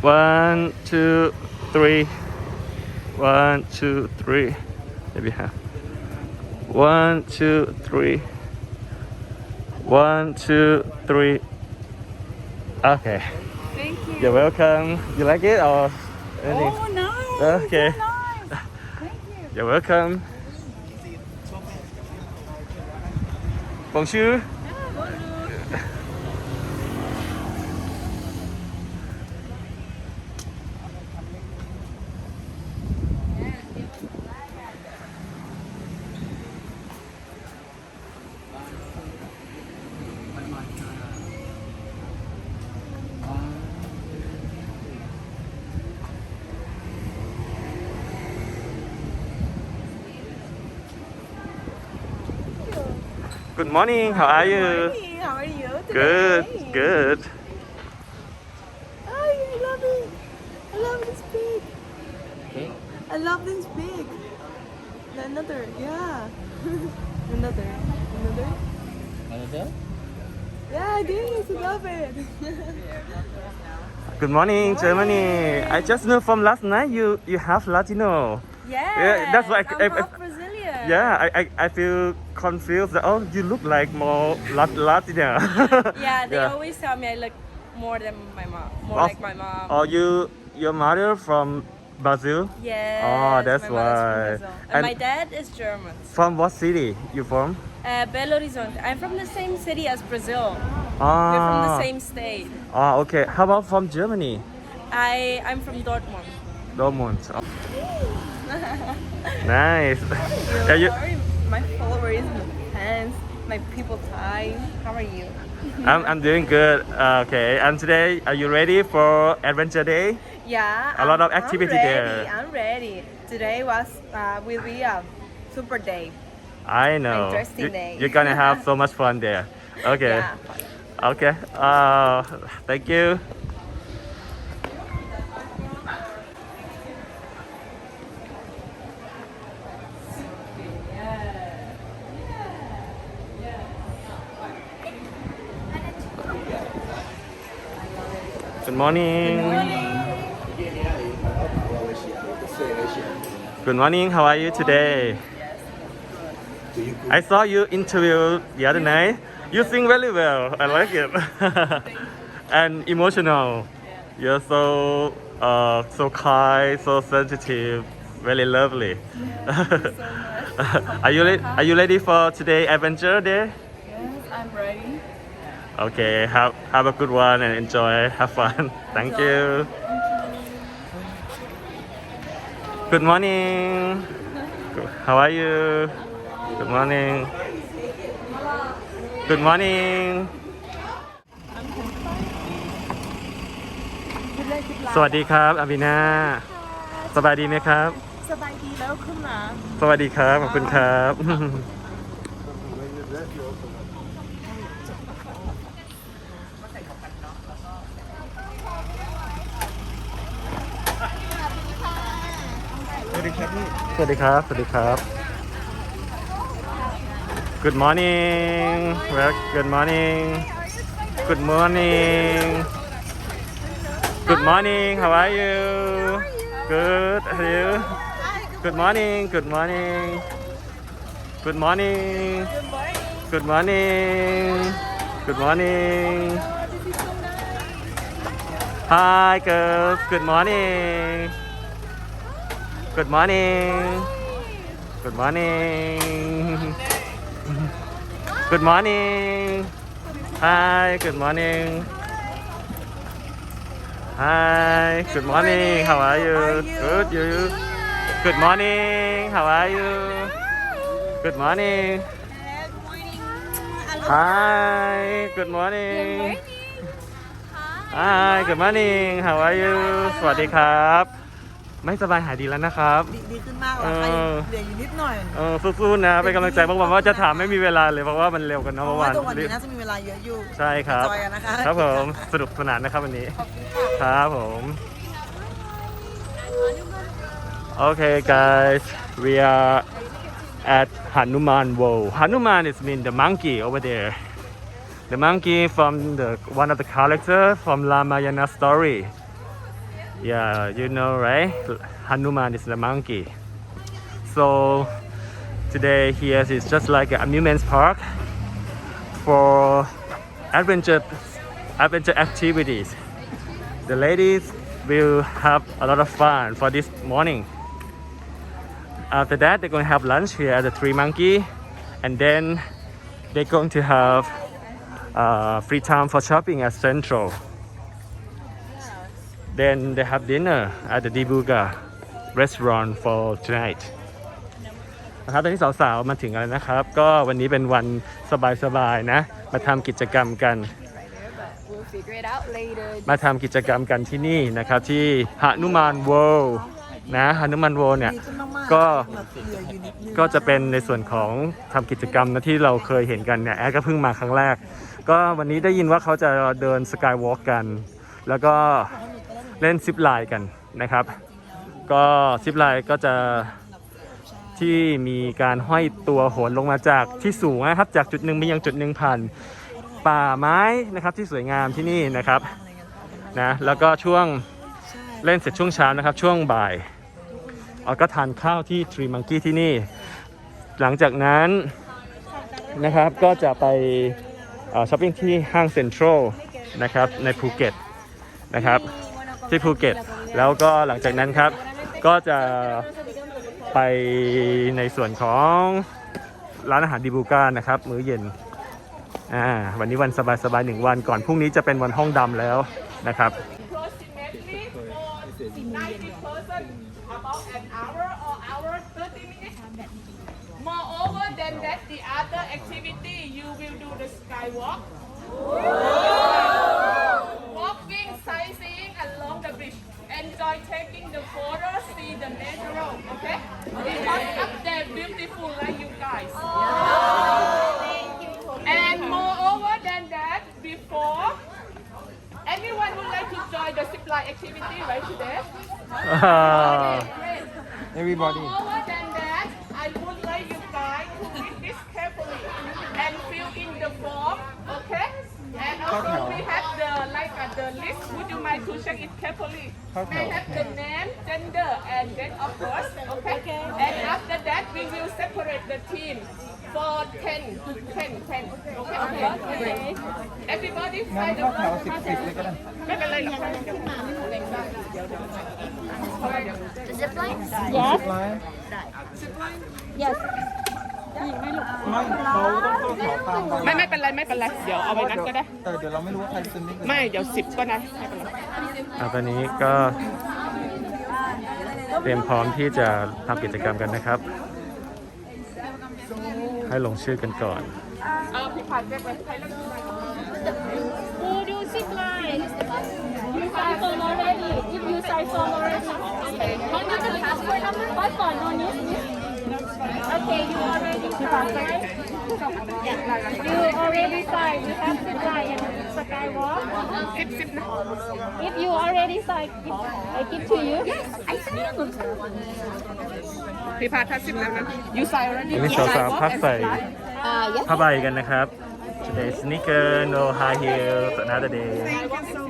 One, two, three. One, two, three. Maybe half. One, two, three. One, two, three. Okay. Thank you. You're welcome. You like it or anything? Oh, nice. Okay. So nice. Thank you. You're welcome. Bonjour. Good morning. How are you? Hi, how are you? Good. today? Good. Hi, I love it. I love this pig. Okay. I love this pig. Another, yeah. Another. Another. Another? Yeah, this. I love it. Good morning, Germany. I just know from last night you you have Latino. yeah. that's why I- I'm I- I-. Yeah, I, I, I feel confused. That, oh, you look like more Lat- Latina. Yeah, they Yeah. always tell me I look more than my mom. More like my mom. Oh, you your mother from Brazil? Yes. Oh, that's my mother's from why. Brazil. And, And- my dad is German. From what city you from? Uh, Belo Horizonte. I'm from the same city as Brazil. Ah. We're from the same state. Ah, okay. How about from Germany? I I'm from Dortmund. Dortmund. Nice. yeah, you, Sorry, my followers, my fans, my people time. How are you? I'm, I'm doing good. Uh, okay. And today, are you ready for Adventure Day? Yeah. A lot I'm- of activity I'm there. ready, I'm ready. Today was uh, will be a super day. I know. Interesting You- day. You're gonna have so much fun there. Okay. Yeah. Okay. Uh, thank you. Morning. Good morning. How are you today? I saw you interview the other night. You sing very well. I like it. and emotional. You're so uh, so kind, so sensitive, very lovely. are you are you ready for today adventure day? Yes, I'm ready. Okay, have have a good one and enjoy. Have fun. Thank you. Good morning. How are you? Good morning. Good morning. สวัสดีครับอาบินาสบายดีไหมครับ สบายดีแล้วขึ้นมาสวัสดีครับ ขอบคุณครับ ดีครับพี่ Good morning. Good morning. Good morning. Good morning. How are you? Good. How are you? Good morning. Good morning. Good morning. Good morning. Good morning. Hi girls. Good morning. Good morning Good morning Good morning Hi Good morning Hi Good morning How are you Good you Good morning How are you Good morning Hi Good morning Hi Good morning How are you สวัสดีครับ ไม่สบายหายดีแล้วนะครับ ดีดีขึ้นมากแล้วค่ะเออ เหลืออยู่นิดหน่อยเออสู้ๆนะเป็นกำลังใจบางวันว่าจะถามไม่มีเวลาเลยเพราะว่ามันเร็วกันเพเนาะราะเมื่อานว่าวตัววันนี้น่าจะมีเวลาเยอะอยู่ ใช่ครับ จอยกันนะคะ ครับผมสนุกสนานนะครับวันนี้ครับผม Okay guys we are at Hanuman World Hanuman is mean the monkey over there the monkey from the one of the character from Ramayana story Yeah, you know, right? Hanuman is the monkey. So today here is just like an amusement park for adventure adventure activities. The ladies will have a lot of fun for this morning. After that, they're going to have lunch here at the Three Monkey, and then they're going to have uh, free time for shopping at Central. Then they have dinner at the Dibuga restaurant for tonight. นะครับตอนนี้สาวๆ มาถึงแล้วนะครับ ก็วันนี้เป็นวันสบายๆนะ มาทำกิจกรรมกัน We'll figure it out later. มาทำกิจกรรมกันที่นี่นะครับที่หนุมานโวลนะหนุมานโวลเนี่ยก็ก็จะเป็นในส่วนของทำกิจกรรมนะที่เราเคยเห็นกันเนี่ยแอดก็เพิ่งมาครั้งแรก ก็วันนี้ได้ยินว่าเขาจะเดินสกายวอล์กกัน แล้วก็ เล่นซิปไลน์กันนะครับ ก็ซิปไลน์ก็จะที่มีการห้อยตัวโหนลงมาจากที่สูงนะครับ จากจุดหนึ่งไปยังจุดหนึ่งผ่านป่าไม้นะครับที่สวยงามที่นี่นะครับนะแล้วก็ช่วงเล่นเสร็จช่วงเช้านะครับ ช่วงบ่ายเราก็ทานข้าวที่ทรีมังกี้ที่นี่ หลังจากนั้นนะครับก็จะไปช้อปปิ้งที่ห้างเซ็นทรัลนะครับในภูเก็ตนะครับ ที่ภูเก็ต แล้วก็หลังจากนั้นครับ ก็จะไปในส่วนของร้านอาหารดิบูการนะครับ มื้อเย็นอ่าวันนี้วันสบายๆหนึ่งวันก่อนพรุ่งนี้จะเป็นวันห้องดำแล้วนะครับ about an hour or hour 30 minutes. Moreover than that, the other activity you will do the skywalk. Enjoy taking the photos, see the natural, okay? Because up there beautiful like you guys. Oh. And moreover than that, before Anyone would like to join the zipline activity right today? Great. Everybody. Moreover the list. Would you mind to check it carefully? May have the name, gender, and date of birth, okay? And after that, we will separate the team for 10, 10, 10. Okay, okay. Everybody งั้น find เข้าแถว the สิบสิบเลยก็ได้ ไม่เป็นไรหรอกเดี๋ยวเล่นได้เดี๋ยวเดี๋ยวเพราะว่าเดี๋ยว สิบไลน์ Yes. ไม่เขาต้องเข้าแถวตามไปไม่ไม่เป็นไรไม่เป็นไรเดี๋ยวเอาไว้นั้นก็ได้ แต่เดี๋ยวเราไม่รู้ว่าใครซึมไม่ซึมไม่เดี๋ยวสิบก็ได้ไม่เป็นไรอ่าตอนนี้ก็เตรียมพร้อมที่จะทำกิจกรรมกันนะครับ ให้ลงชื่อกันก่อน เอาพี่ผ่านเรียกไปใครเริ่มมา Who do zip line? You siphon already. If you siphon already. How much is the passport number? Passport, no need. Okay, you already signed, right? You already signed. You have zip line and skywalk. สิบสิบนะ If you already signed, I give to you. Yes, I signed. พี่ผ่านถ้าสิบแล้วนะ you sign already อันนี้สาวๆพักใส่ Uh, yes. ผ้าใบกันนะครับ Today sneaker no high heels another day sign already yes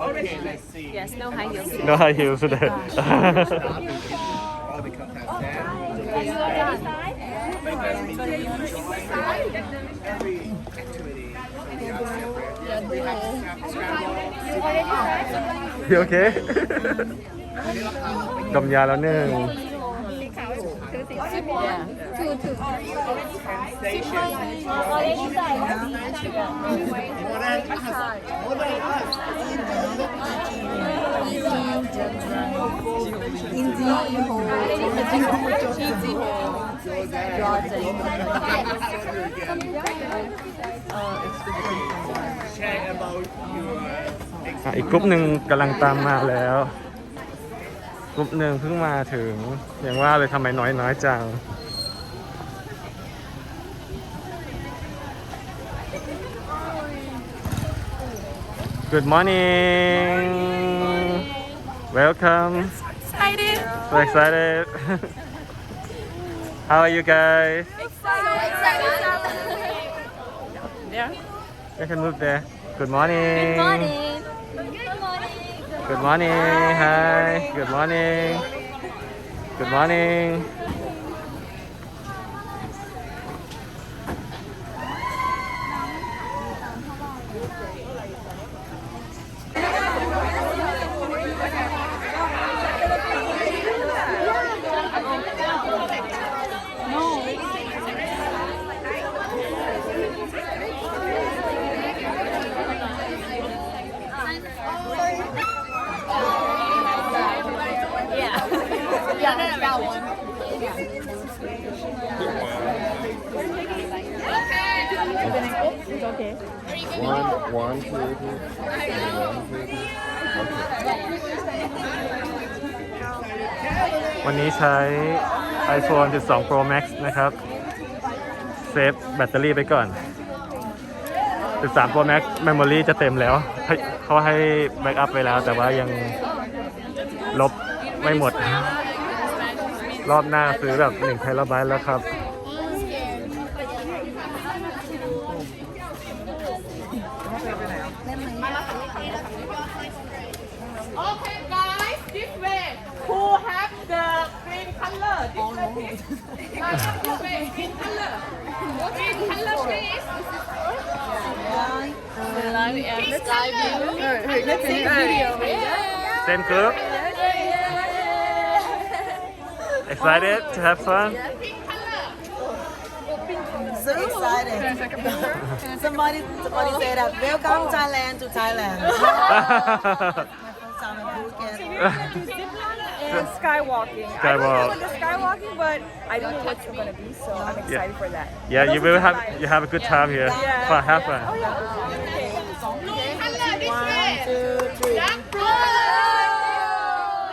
Okay, let's see. Yes, no high heels. No high heels today. All the contestants. Every activity. We have to scramble. You okay? ดมยาแล้วหนึ่ง Sip one, two, two. Sip one, already signed. More than us. More than us. In the hole. In the hole. Jordan. Uh, it's different. Share about your. อีกกลุ่มหนึ่งกำลังตามมาแล้ว กรุ๊ปหนึ่งเพิ่งมาถึง อย่างว่าเลยทำไมน้อยน้อยจัง Good morning Welcome Excited. So excited How are you guys Yeah. You can move there Good morning Good morning. Good morning. Hi Good morning. Good morning One, one, two, three. One, two, three. Okay. วันนี้ใช้ iPhone 12 Pro Max นะครับ เซฟแบตเตอรี่ไปก่อน 13 Pro Max Memory จะเต็มแล้วให้เขาให้แบ็กอัพไปแล้ว แต่ว่ายังลบไม่หมด รอบหน้าซื้อแบบ1 t b แล้วครับ Same group Excited to have fun So excited. somebody, somebody said that. Welcome Thailand to Thailand. My first time in Phuket. And skywalking. I don't know Skywalk. what the skywalking, but I don't know what's gonna be, so I'm excited for that. Yeah you will have you have a good time here Yeah. Fun have fun Blue color, this way. One, two, three. Dark blue color.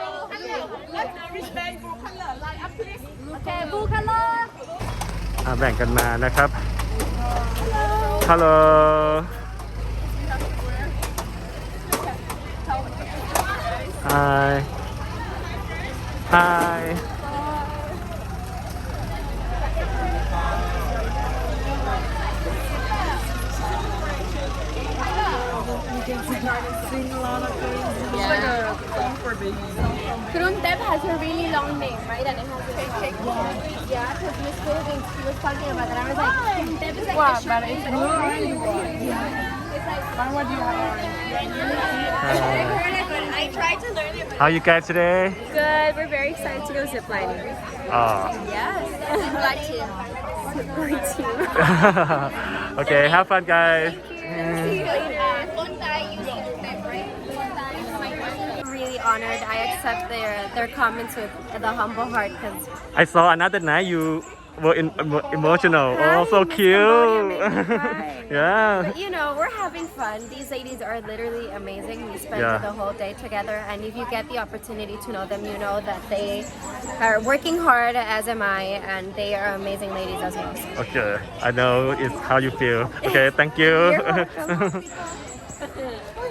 Blue color. Let the wristband blue color. Line up, please. Okay, blue color. อ่ะแบ่งกันมานะครับ ฮัลโหล Hi Hi Sing a lot of crazy. Kruntev has a really long name, right? And it has a Yeah, because Miss Golden, she was talking about that. I was like, Kruntev is like Wow, the but it's name. really It's like, Fun, what do you have? I've heard it, but I tried to learn it. How you guys today? Good. We're very excited to go ziplining. Oh. Ah. yes, glad to. okay, have fun guys. See you later. Kuntai, you see Kruntev, right? Kuntai. really honored. I accept their their comments with the humble heart because I saw another night you were in, emo- emotional. Oh, so cute. Cambodia made me cry. yeah. you know we're having fun. These ladies are literally amazing. We spent Yeah. the whole day together, and if you get the opportunity to know them, you know that they are working hard, as am I, and they are amazing ladies as well. Okay, I know it's how you feel. Okay, thank you.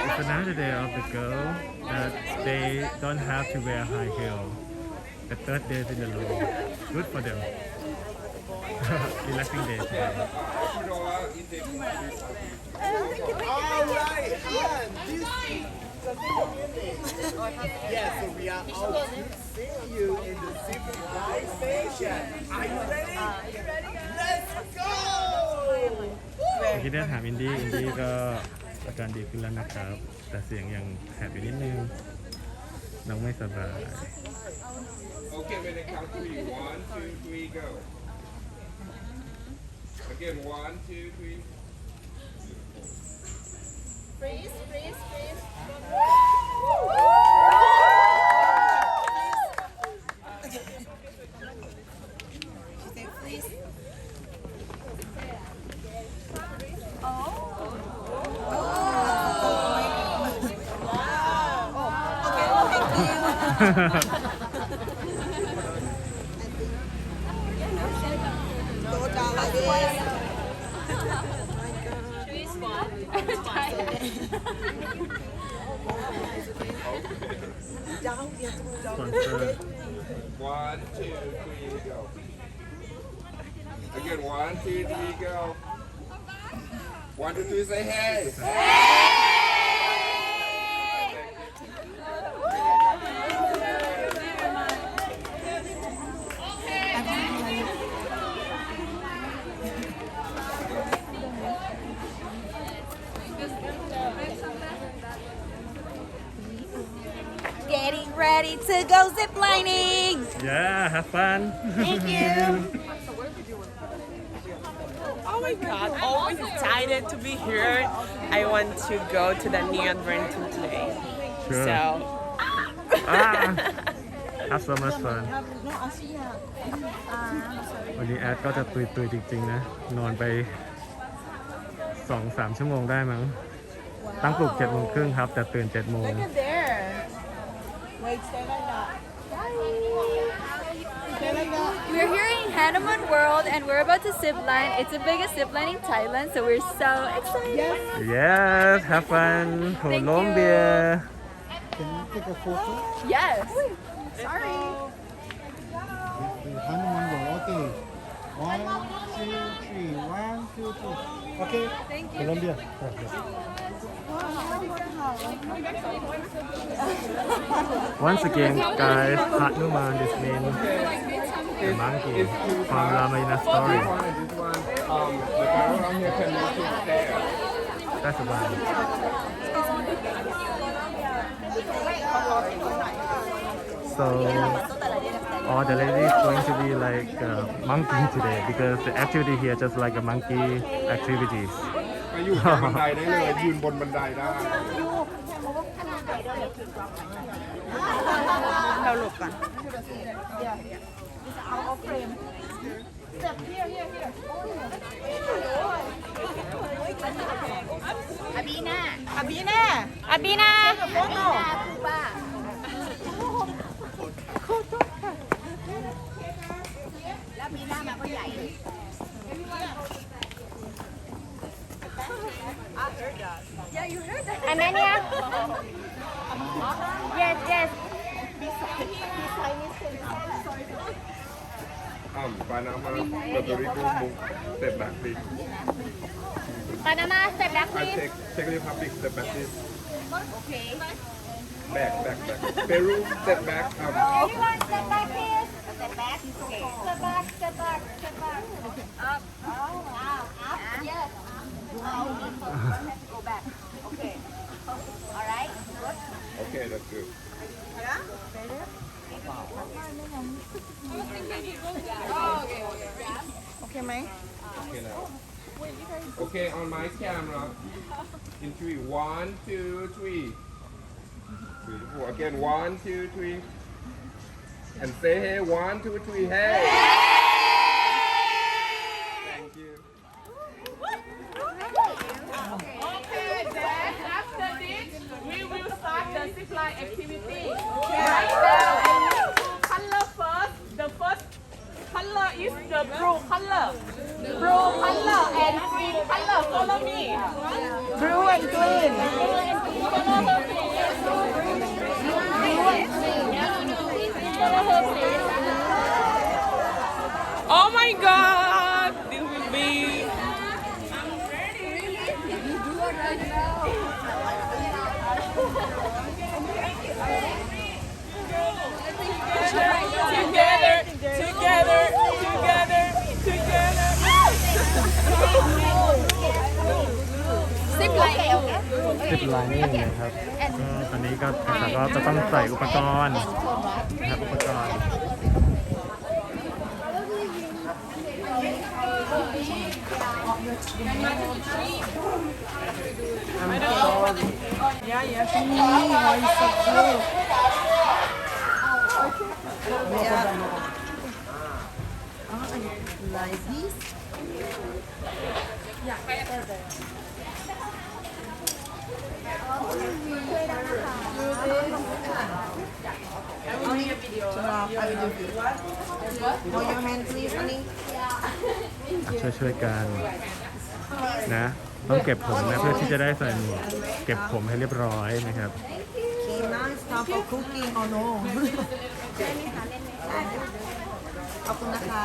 It's another day of the girl that they don't have to wear high heel. The third day in a row. Good for them. Relaxing day today. Yes, so we are all seeing you in the Zip Line Station. Are you ready? Let's go! เมื่อกี้ได้ถามอินดี้ อินดี้ก็อาการดีขึ้นแล้วนะครับ แต่เสียงยังแหบอยู่นิดนึง น้องไม่สบาย Okay, when I count three. One, two, three, go. Again, one, two, three. Praise, praise, praise. Ha ha ha. One, two, three, go. Again, one, two, three, go. One, two, three, say hey. Getting have fun Thank you. Oh my god, always excited to be here. I want to go to the Neon Renton today. Sure. So, ah have so much fun วันนี้แอดก็จะตุยตุยๆจริงๆนะ นอนไป2-3ชั่วโมงได้มั้ง ตั้งปลุก7โมงครึ่งครับ แต่ตื่น7โมง look at there. Wait, stay Hanuman World and we're about to zip line. It's the biggest zip line in Thailand, so we're so excited. yes yes have fun Colombia Can you take a photo? Yes. Sorry. Hanuman World. Okay. One, two, three. One, two, three. Okay. Thank you. Colombia. once again guys Hanuman this means the monkey from Ramayana story This one and this one. Um, the girl around here can move to there. that's the one so all the ladies going to be like uh, monkey today because the activity here just like a monkey activities ไปอยู่กลางบันไดได้เลย ยืนบนบันไดได้ เราหลบก่อน Abina, อาบีน่าอาบีนา Abina Cuba. แล้วมีหน้ามาก็ใหญ่ อันนั้นเนี่ย Yes, yes. Um, Panama, Puerto Rico, move, step back, please. Panama, step back, I please. take, Czech Republic, step back, please. Okay. Back, back, back. Peru, step back. Um, Everyone, step back, please. Step back. Okay. Step back, step back, step back. Up. Oh, wow. Up. Yes. Go back. Okay. Alright? Okay, that's good. Yeah? Better? Okay, Mike. Okay, now. Okay, on my camera. In three. One, two, three. Three, four. Again, one, two, three. And say hey, one, two, three, hey! hey! The activity. Right now, color first. The first color is the blue color. Blue color and green color. Follow me. Blue and green. 10 lining นะครับก็ตอนนี้ก็แต่ก็จะต้องใส่อุปกรณ์นะครับอุปกรณ์ยายาชินีไวสักเล่ไลฟ์ดิสอยากไปอะไร ช่วยช่วยๆกันนะต้องเก็บผมนะเพื่อที่จะได้ใส่หมวกเก็บผมให้เรียบร้อยนะครับ Kina, it's time for cooking. Oh no. ขอบคุณนะคะ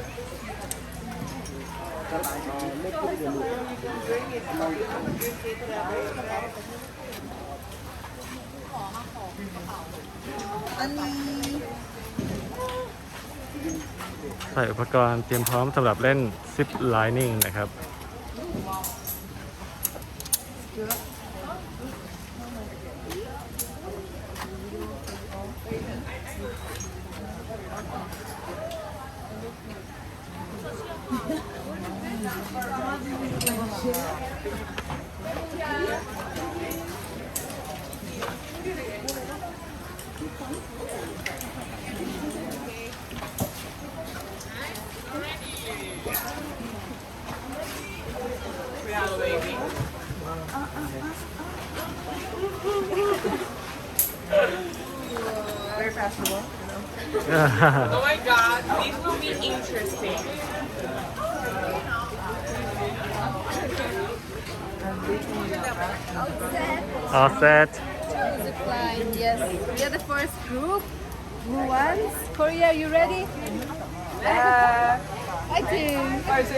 ใส่อุปกรณ์เตรียมพร้อมสำหรับเล่นซิปไลนิ่งนะครับ Very fashionable. Oh my god, this will be interesting. all set Zip line, yes. We are the first group. Who wants? Korea, Are you ready? Uh, 爱情，爱情。